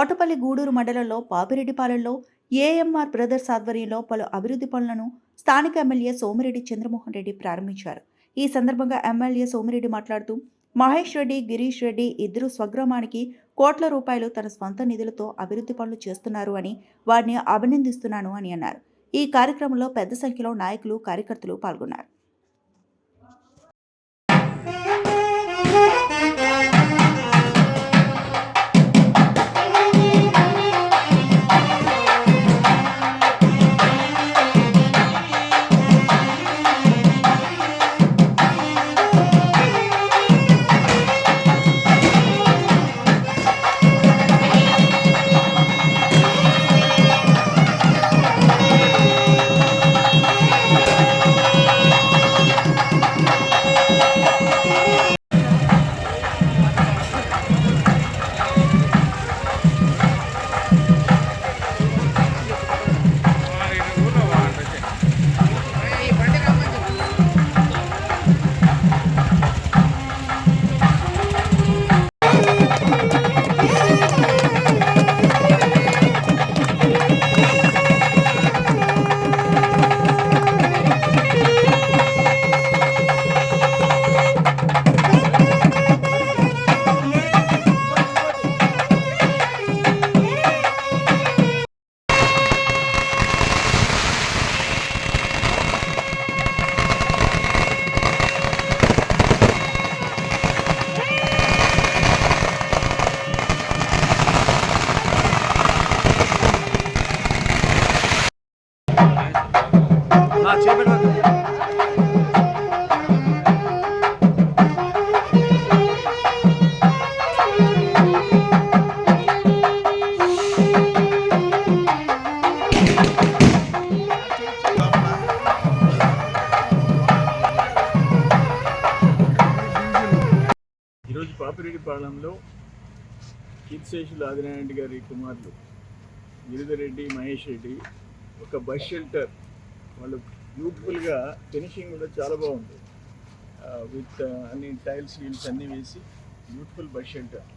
తోటపల్లి గూడూరు మండలంలో పాపిరెడ్డిపాలెంలో AMR brothers ఆధ్వర్యంలో పలు అభివృద్ధి పనులను స్థానిక ఎమ్మెల్యే సోమిరెడ్డి చంద్రమోహన్ రెడ్డి ప్రారంభించారు. ఈ సందర్భంగా ఎమ్మెల్యే సోమిరెడ్డి మాట్లాడుతూ మహేష్ రెడ్డి గిరీష్ రెడ్డి ఇద్దరు స్వగ్రామానికి కోట్ల రూపాయలు తన స్వంత నిధులతో అభివృద్ధి పనులు చేస్తున్నారు అని వారిని అభినందిస్తున్నాను అని అన్నారు. ఈ కార్యక్రమంలో పెద్ద సంఖ్యలో నాయకులు కార్యకర్తలు పాల్గొన్నారు. ఈరోజు పాపిరెడ్డిపాళెంలో కీర్తిశేషులు ఆదినారాయణ గారి కుమారులు గిరిధరెడ్డి మహేష్ రెడ్డి ఒక బస్ షెల్టర్ వాళ్ళు బ్యూటిఫుల్గా ఫినిషింగ్ కూడా చాలా బాగుంది. విత్ అన్ని టైల్స్ వీల్స్ అన్నీ వేసి beautiful bus shelter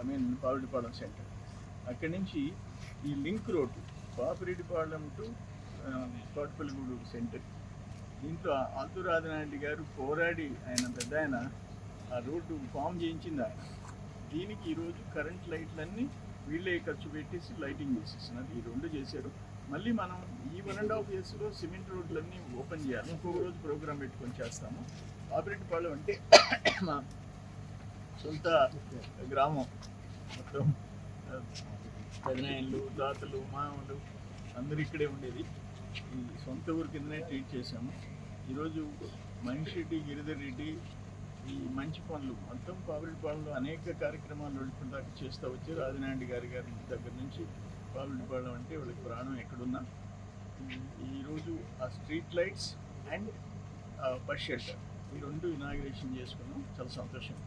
I mean Papireddipalem center అక్కడి నుంచి ఈ link road Papireddipalem to Thotapalligudur center దీంట్లో ఆల్తూరు గారు పోరాడి ఆయన పెద్ద ఆయన ఆ రోడ్డు ఫామ్ చేయించింది ఆయన. దీనికి ఈరోజు కరెంట్ లైట్లన్నీ వీళ్ళే ఖర్చు పెట్టేసి లైటింగ్ చేసేసినారు ఈ రెండు చేశారు. మళ్ళీ మనం ఈ వన్ అండ్ హాఫ్ ఇయర్స్లో సిమెంట్ రోడ్లన్నీ ఓపెన్ చేయాలి. ఇంకొక రోజు ప్రోగ్రామ్ పెట్టుకొని చేస్తాము. పాపిరెడ్డిపాలెం అంటే మా సొంత గ్రామం. మొత్తం పెదనాయన్లు తాతలు మామలు అందరూ ఇక్కడే ఉండేది. ఈ సొంత ఊరి కిందనే ట్రీట్ చేశాము. ఈరోజు మనిషి రెడ్డి గిరిధర్ రెడ్డి ఈ మంచి పనులు మొత్తం పాపిరెడ్డిపాలెంలో అనేక కార్యక్రమాలు దాకా చేస్తూ వచ్చారు ఆదినాయుడు గారి గారి దగ్గర నుంచి పాపిరెడ్డిపాలెం అంటే వాళ్ళకి ప్రాణం ఎక్కడున్నా. ఈరోజు ఆ street lights and bus shelter ఈ రెండు ఇనాగ్రేషన్ చేసుకున్నాం. చాలా సంతోషం.